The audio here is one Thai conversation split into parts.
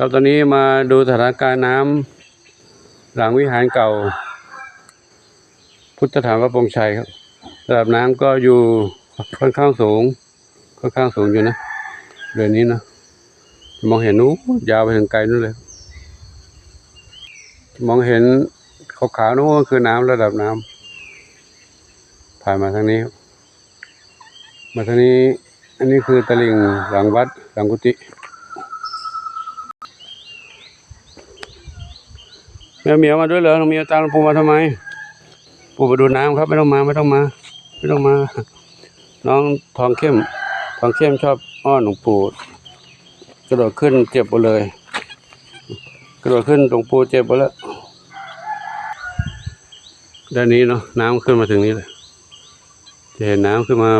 ครับตอนนี้มาดูสถานการณ์น้ำหลังวิหารเก่า พุทธฐานพระปงชัยครับระดับน้ำก็อยู่ค่อนข้างสูงค่อนข้างสูงอยู่นะเดือนนี้นะมองเห็นนู้ยาวไปถึงไกลนู่นเลย มองเห็นขาวๆนู้นก็คือน้ำระดับน้ำผ่านมาทางนี้ มาทางนี้ อันนี้คือตลิ่งหลังวัดหลังกุฏิ แม่เหมียวมาด้วยเหรอน้องเหมียวตามหลวงปู่มาทำไม ปู่มาดูน้ำครับ ไม่ต้องมาไม่ต้องมา ไม่ต้องมา น้องทองเข้ม ทองเข้มชอบอ้อนหลวงปู่กระโดดขึ้นเจ็บหมดเลย กระโดดขึ้นหลวงปู่เจ็บหมดแล้วด้านนี้เนาะน้ำขึ้นมาถึงนี้เลยจะเห็นน้ำขึ้นมา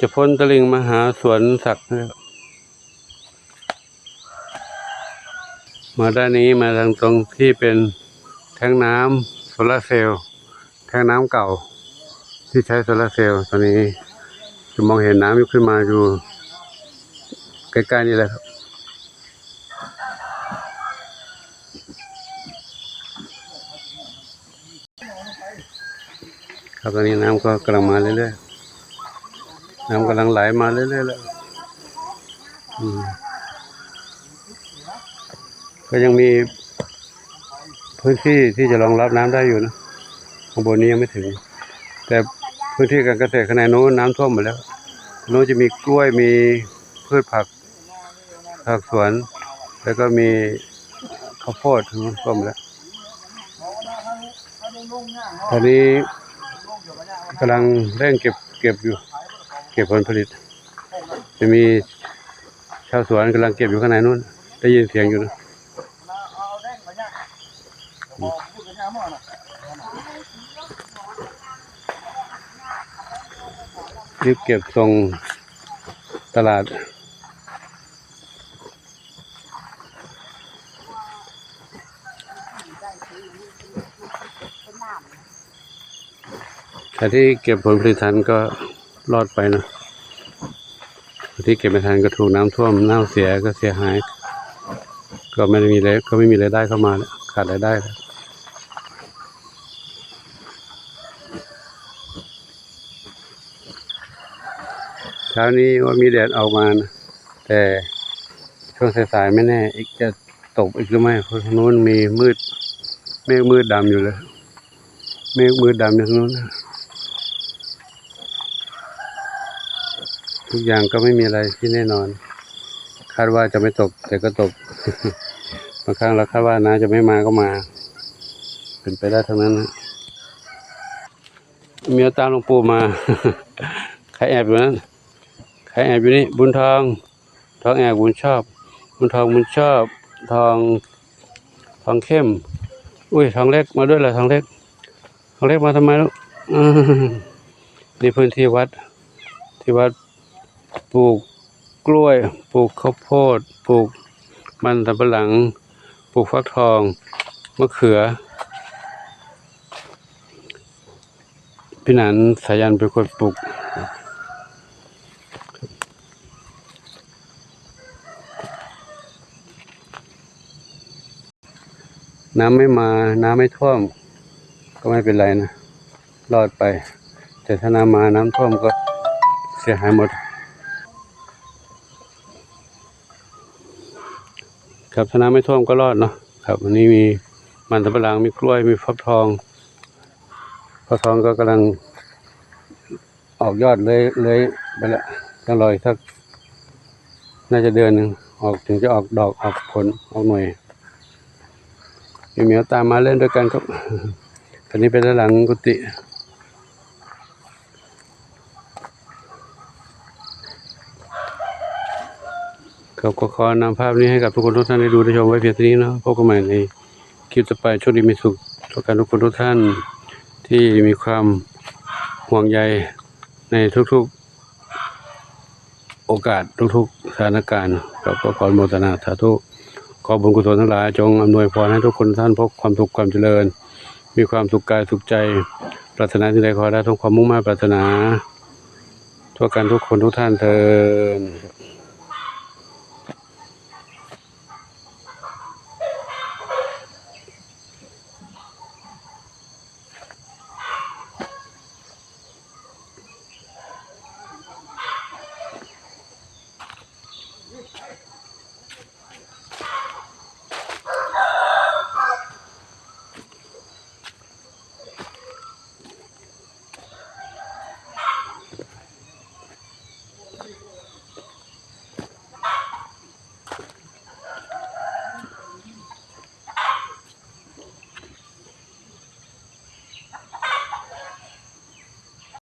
จะพ้นตลิ่งมาหาสวนสัตว์นะครับ มาด้านนี้มาทางตรงที่เป็นแทงน้ำโซลาร์เซลล์แทงน้ำเก่า ที่ใช้โซลาร์เซลล์ตอนนี้จะมองเห็นน้ำยู่ขึ้นมาอยู่ใกล้ๆนี่แหละครับครับตอนนี้น้ำก็กำลังมาเรื่อยๆน้ำกำลังไหลมาเรื่อยๆแล้วอืม ก็ยังมีพื้นที่ที่จะรองรับน้ำได้อยู่นะข้างบนนี้ยังไม่ถึง แต่พื้นที่การเกษตรขนาดโน้นน้ำท่วมหมดแล้วโน้นจะมีกล้วยมีพืชผักผักสวน แล้วก็มีข้าวโพดทั้งท่วมหมดแล้วตอนนี้กำลังเร่งเก็บเก็บอยู่ เก็บผลผลิต จะมีชาวสวนกำลังเก็บอยู่ข้างในนู้นได้ยินเสียงอยู่นะ รีบเก็บส่งตลาด แต่ที่เก็บผลผลิตทันก็รอดไปนะที่เก็บไม่ทันก็ถูกน้ำท่วมเน่าเสียก็เสียหาย ก็ไม่ได้มีเลยก็ไม่มีรายได้เข้ามา ขาดรายได้แล้ว เช้านี้ว่ามีแดดออกมานะแต่ช่วงสายๆไม่แน่ อีกจะตกอีกหรือไม่เพราะทางนู้นมีมืดเมฆมืดดำอยู่เลยเมฆมืดดำอยู่ทางนู้นทุกอย่างก็ไม่มีอะไรที่แน่นอน คาดว่าจะไม่ตก แต่ก็ตกบางครั้งเราคาดว่าน้าจะไม่มาก็มา เป็นไปได้ทั้งนั้นนะเมียตามหลวงปู่มา ใครแอบอยู่นั้น ใครแอบอยู่นี่บุญทองทองแอบบุญชอบ บุญทองบุญชอบทองทองเข้ม อุ้ยทองเล็กมาด้วยเหรอทองเล็กทองเล็กมาทำไมลูกนี่พื้นที่วัด ที่วัดปลูกกล้วยปลูกข้าวโพดปลูกมันสำปะหลังปลูกฟักทองมะเขือพี่นันสายันเป็นคนปลูก น้ำไม่มาน้ำไม่ท่วม ก็ไม่เป็นไรนะ รอดไป แต่ถ้าน้ำมาน้ำท่วมก็เสียหายหมด ครับถ้าน้ำไม่ท่วมก็รอดเนาะครับวันนี้มีมันสำปะหลังมีกล้วยมีฟักทองฟักทองก็กำลังออกยอดเลยเลยไปแล้วต้องรออีกสักน่าจะเดือนหนึ่งออกถึงจะออกดอกออกผลออกหน่วย เหมียวตามมาเล่นด้วยกันครับอันนี้เป็นด้านหลังกุฏิครับก็ขอนำภาพนี้ให้กับทุกคนทุกท่านได้ดูได้ชมไว้เพียงเท่านี้นะพบกันใหม่ในคลิปต่อไปโชคดีมีสุขทุกการทุกคนทุกท่านที่มีความห่วงใยในทุกๆ โอกาสทุกๆสถานการณ์ครับก็ขออนุโมทนาสาธุ ขอบุญกุศลทั้งหลายจงอำนวยพรให้ทุกคนทุกท่านพบความสุขความเจริญ มีความสุขกายสุขใจ ปรารถนาที่ใดขอได้ทุกความมุ่งมั่นปรารถนา ทั่วกันทุกคนทุกท่านเทิน